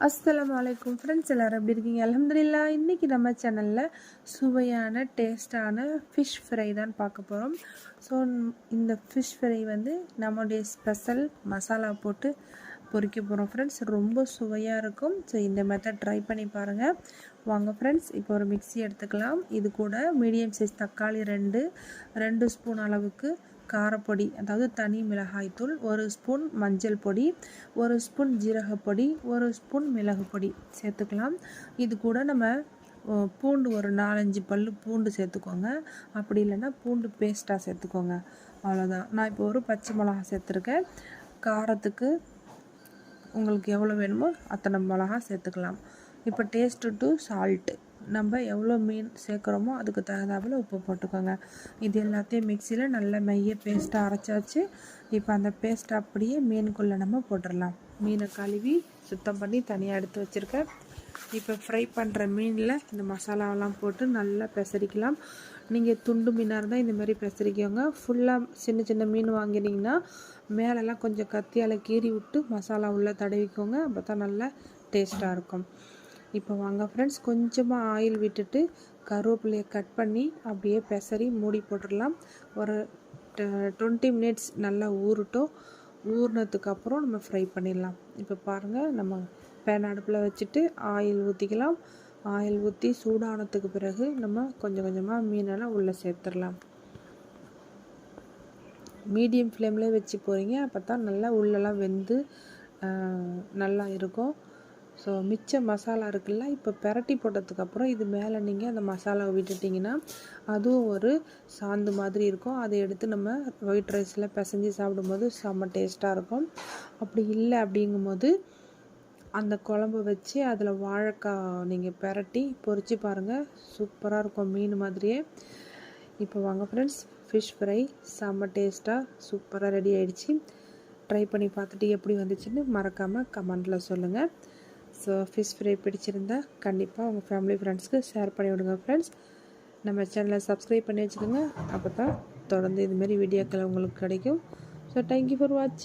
அஸ்லாம் அலைக்கும் ஃப்ரெண்ட்ஸ் எல்லோரும் எப்படி இருக்கீங்க? அலமதுல்லா இன்றைக்கி நம்ம சேனலில் சுவையான டேஸ்டான ஃபிஷ் ஃப்ரை தான் பார்க்க போகிறோம் ஸோ இந்த ஃபிஷ் ஃப்ரை வந்து நம்முடைய ஸ்பெஷல் மசாலா போட்டு பொறிக்க போகிறோம் ஃப்ரெண்ட்ஸ் ரொம்ப சுவையாக இருக்கும். ஸோ இந்த மெத்தட் ட்ரை பண்ணி பாருங்கள் வாங்க ஃப்ரெண்ட்ஸ் இப்போ ஒரு மிக்ஸி எடுத்துக்கலாம். இது கூட மீடியம் சைஸ் தக்காளி ரெண்டு ரெண்டு ஸ்பூன் அளவுக்கு காரப்பொடி அதாவது தனி மிளகாய்த்தூள் ஒரு ஸ்பூன் மஞ்சள் பொடி ஒரு ஸ்பூன் ஜீரகப்பொடி ஒரு ஸ்பூன் மிளகு பொடி சேர்த்துக்கலாம். இது கூட நம்ம பூண்டு ஒரு நாலஞ்சு பல் பூண்டு சேர்த்துக்கோங்க. அப்படி இல்லைன்னா பூண்டு பேஸ்ட்டாக சேர்த்துக்கோங்க. அவ்வளோதான் நான் இப்போ ஒரு பச்சை மிளகா சேர்த்துருக்கேன். காரத்துக்கு உங்களுக்கு எவ்வளோ வேணுமோ அத்தனை மிளகா சேர்த்துக்கலாம். இப்போ டேஸ்ட்டு டு சால்ட்டு நம்ம எவ்வளோ மீன் சேர்க்குறோமோ அதுக்கு தகுந்தாப்பில் உப்பு போட்டுக்கோங்க. இது எல்லாத்தையும் மிக்சியில் நல்ல மைய பேஸ்ட்டாக அரைச்சாச்சு இப்போ அந்த பேஸ்ட் அப்படியே மீனுக்குள்ளே நம்ம போட்டுடலாம். மீனை கழுவி சுத்தம் பண்ணி தனியாக எடுத்து வச்சுருக்கேன். இப்போ ஃப்ரை பண்ணுற மீனில் இந்த மசாலாவெல்லாம் போட்டு நல்லா பெசரிக்கலாம். நீங்கள் துண்டு மீனாக இருந்தால் இந்தமாரி பிசரிக்கோங்க. பெசரிக்கோங்க ஃபுல்லாக சின்ன சின்ன மீன் வாங்கினீங்கன்னா மேலெல்லாம் கொஞ்சம் கத்தியால் கீறி விட்டு மசாலா உள்ளே தடவிக்கோங்க. அப்போ தான் நல்லா டேஸ்ட்டாக இருக்கும். இப்போ வாங்க ஃப்ரெண்ட்ஸ் கொஞ்சமாக ஆயில் விட்டுட்டு கருவேப்பிலையை கட் பண்ணி அப்படியே பெசரி மூடி போட்டுடலாம். ஒரு டுவெண்ட்டி மினிட்ஸ் நல்லா ஊறட்டும். ஊறினதுக்கப்புறம் நம்ம ஃப்ரை பண்ணிடலாம். இப்போ பாருங்கள் நம்ம பேன் அடுப்பில் வச்சுட்டு ஆயில் ஊற்றிக்கலாம். ஆயில் ஊற்றி சூடானதுக்கு பிறகு நம்ம கொஞ்சம் கொஞ்சமாக மீனெல்லாம் உள்ளே சேர்த்துடலாம். மீடியம் ஃப்ளேம்லேயே வச்சு போகிறீங்க அப்போ தான் நல்லா உள்ளெல்லாம் வெந்து நல்லா இருக்கும். ஸோ மிச்ச மசாலா இருக்குல்ல இப்போ பெரட்டி போட்டதுக்கப்புறம் இது மேலே நீங்கள் அந்த மசாலாவை விட்டுட்டிங்கன்னா அதுவும் ஒரு சாந்து மாதிரி இருக்கும். அதை எடுத்து நம்ம ஒயிட் ரைஸில் பிசைஞ்சு சாப்பிடும்போது செம்ம டேஸ்ட்டாக இருக்கும். அப்படி இல்லை அப்படிங்கும்போது அந்த குழம்பு வச்சு அதில் வாழைக்காய் நீங்கள் பெரட்டி பொறிச்சு பாருங்கள் சூப்பராக இருக்கும் மீன் மாதிரியே. இப்போ வாங்க ஃப்ரெண்ட்ஸ் ஃபிஷ் ஃப்ரை செம்ம டேஸ்ட்டாக சூப்பராக ரெடி ஆகிடுச்சி ட்ரை பண்ணி பார்த்துட்டு எப்படி வந்துச்சுன்னு மறக்காமல் கமெண்டில் சொல்லுங்கள் ஸோ ஃபிஷ் ஃப்ரை பிடிச்சிருந்தா கண்டிப்பாக உங்கள் ஃபேமிலி ஃப்ரெண்ட்ஸ்க்கு ஷேர் பண்ணி விடுங்க ஃப்ரெண்ட்ஸ் நம்ம சேனலை சப்ஸ்கிரைப் பண்ணி வச்சுக்கோங்க அப்போ தான் தொடர்ந்து இதுமாரி வீடியோக்கள் உங்களுக்கு கிடைக்கும். ஸோ தேங்க்யூ ஃபார் வாட்சிங்